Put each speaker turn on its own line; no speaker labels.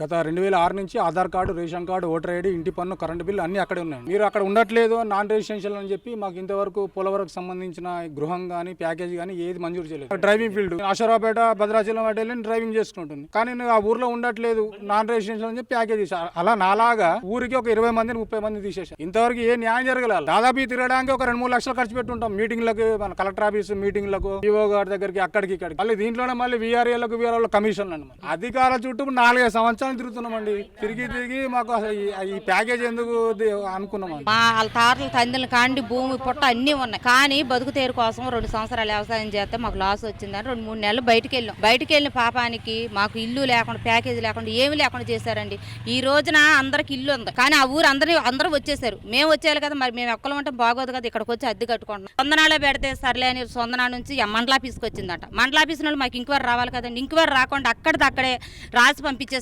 గత రెండు వేల ఆరు నుంచి Aadhaar card ration card voter ID ఇంటి పన్ను కరెంటు బిల్లు అన్ని అక్కడే ఉన్నాయి. మీరు అక్కడ ఉండట్లేదు నాన్ రెసిడెన్షియల్ అని చెప్పి మాకు ఇంతవరకు పోలవరకు సంబంధించిన గృహం కానీ ప్యాకేజ్ కానీ ఏది మంజూరు చేయలేదు. డ్రైవింగ్ ఫీల్డ్ ఆశరాపేట భద్రాచలం వాటి వెళ్ళి డ్రైవింగ్ చేసుకుంటుంది. కానీ నేను ఆ ఊర్లో ఉండట్లేదు నాన్ రెసిడెన్షియల్ అని చెప్పి ప్యాకేజ్ అలా నాలాగా ఊరికి ఒక ఇరవై మందిని ముప్పై మంది తీసేసారు ఇంతవరకు ఏ న్యాయం జరగలేదు. దాదాపు తిరగడానికి ఒక రెండు మూడు లక్షలు ఖర్చు పెట్టుంటాం. మీటింగ్లకు మన కలెక్టర్ ఆఫీస్ మీటింగ్లకు ఈఓ గారి దగ్గరికి అక్కడికి ఇక్కడికి. మళ్ళీ దీంట్లోనే మళ్ళీ వీఆర్ఏలకు వీఆర్ఓ కమిషన్లు అండి అధికార చుట్టూ నాలుగైదు సంవత్సరాలు తిరుగుతున్నామండి. తిరిగి తిరిగి మాకు ఈ- ప్యాకేజ్ ఎందుకు అనుకున్నామండి
మా వాళ్ళ తాతల తండ్రుల కాండి భూమి పుట్ట అన్నీ ఉన్నాయి. కానీ బతుకు తేరు కోసం రెండు సంవత్సరాలు వ్యవసాయం చేస్తే మాకు లాస్ వచ్చిందని రెండు మూడు నెలలు బయటకు వెళ్ళాం. బయటకు వెళ్ళిన పాపానికి మాకు ఇల్లు లేకుండా ప్యాకేజ్ లేకుండా ఏమి లేకుండా చేశారండి. ఈ రోజున అందరికి ఇల్లు ఉంది. కానీ ఆ ఊరు అందరూ అందరూ వచ్చేసారు. మేము వచ్చేయాలి కదా మరి మేము ఎక్కలు ఉంటే బాగోదు కదా ఇక్కడికి వచ్చి అద్దె కట్టుకుంటున్నాం. సొందనాలే పెడితే సర్లే అని సొందనా నుంచి మండలాఫీస్కి వచ్చిందంట మండల ఆఫీస్ నుండి మాకు ఇంక్వైరీ రావాలి కదండి. ఇంక్వైరీ రాకుండా అక్కడిది అక్కడే రాసి పంపించేసారు